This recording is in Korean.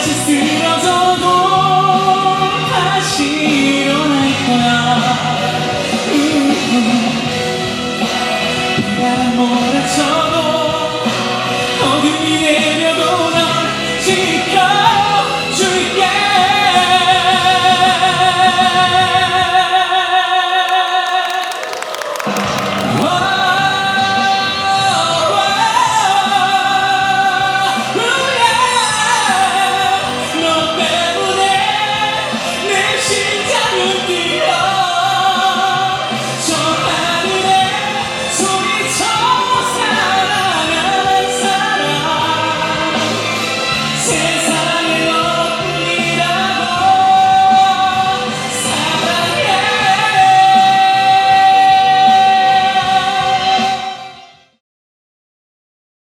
다시 쓰러져도 다시 일어날 거야. 음, 음. 바람 몰아쳐.